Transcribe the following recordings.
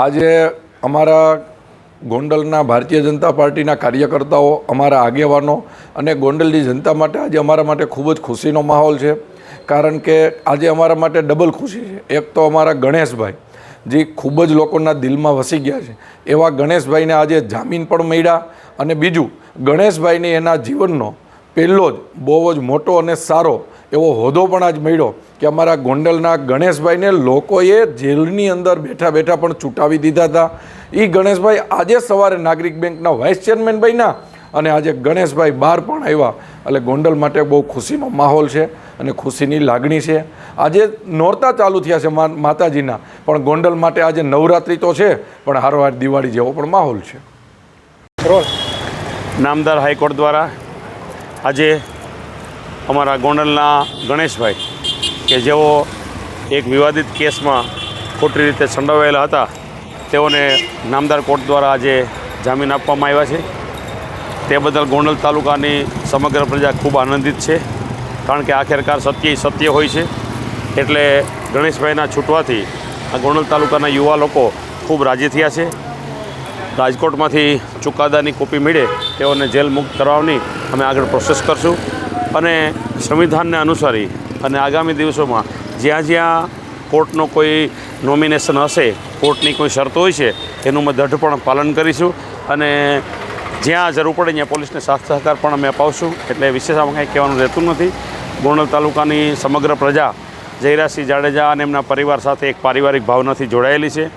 આજે અમારા ગોંડલના ભારતીય જનતા પાર્ટીના કાર્યકર્તાઓ, અમારા આગેવાનો અને ગોંડલની જનતા માટે આજે અમારા માટે ખૂબ જ ખુશીનો માહોલ છે. કારણ કે આજે અમારા માટે ડબલ ખુશી છે. એક તો અમારા ગણેશભાઈ, જે ખૂબ જ લોકોના દિલમાં વસી ગયા છે. એવા ગણેશભાઈને આજે જામીન પણ મળ્યા અને બીજું, ગણેશભાઈને એના જીવનનો પહેલો જ બહુ જ મોટો અને સારો એવો હોદ્દો પણ આજ મળ્યો કે અમારા ગોંડલના ગણેશભાઈને લોકોએ જેલની અંદર બેઠા બેઠા પણ ચૂંટાવી દીધા હતા. એ ગણેશભાઈ આજે સવારે નાગરિક બેંકના વાઇસ ચેરમેન બન્યા અને આજે ગણેશભાઈ બહાર પણ આવ્યા. એટલે ગોંડલ માટે બહુ ખુશીનો માહોલ છે અને ખુશીની લાગણી છે. આજે નોરતા ચાલુ થયા છે માતાજીના. પણ ગોંડલ માટે આજે નવરાત્રિ તો છે, પણ હારવાર દિવાળી જેવો પણ માહોલ છે. નામદાર હાઈકોર્ટ દ્વારા આજે અમારા ગોંડલના ગણેશભાઈ, કે જેઓ એક વિવાદિત કેસમાં ખોટી રીતે સંડોવાયેલા હતા, તેઓને નામદાર કોર્ટ દ્વારા આજે જામીન આપવામાં આવ્યા છે. તે બદલ ગોંડલ તાલુકાની સમગ્ર પ્રજા ખૂબ આનંદિત છે, કારણ કે આખેરકાર સત્ય સત્ય હોય છે. એટલે ગણેશભાઈના છૂટવાથી આ ગોંડલ તાલુકાના યુવા લોકો ખૂબ રાજી થયા છે. રાજકોટમાંથી ચુકાદાની કોપી મળે તેઓને જેલ મુક્ત કરવાની અમે આગળ પ્રોસેસ કરશું. અને સંવિધાનને અનુસરી અને આગામી દિવસોમાં જ્યાં જ્યાં કોર્ટનો કોઈ નોમિનેશન હશે, કોર્ટની કોઈ શરતો હોય છે, એનું અમે દઢપણ પાલન કરીશું અને જ્યાં જરૂર પડે ત્યાં પોલીસને સાથ સહકાર પણ અમે અપાવશું. એટલે વિશેષ આમાં કંઈ કહેવાનું રહેતું નથી. ગોંડલ તાલુકાની સમગ્ર પ્રજા જયરાજસિંહ જાડેજા અને એમના પરિવાર સાથે એક પારિવારિક ભાવનાથી જોડાયેલી છે.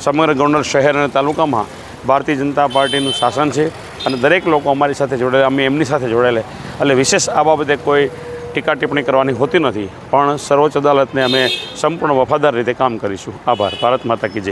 સમગ્ર ગોંડલ શહેર અને તાલુકામાં ભારતીય જનતા પાર્ટીનું શાસન છે અને દરેક લોકો અમારી સાથે જોડાયેલા, અમે એમની સાથે જોડાયેલા. એટલે વિશેષ આ બાબતે કોઈ ટીકા ટિપ્પણી કરવાની હોતી નથી. પણ સર્વોચ્ચ અદાલતને અમે સંપૂર્ણ વફાદાર રીતે કામ કરીશું. આભાર. ભારત માતા કી જય.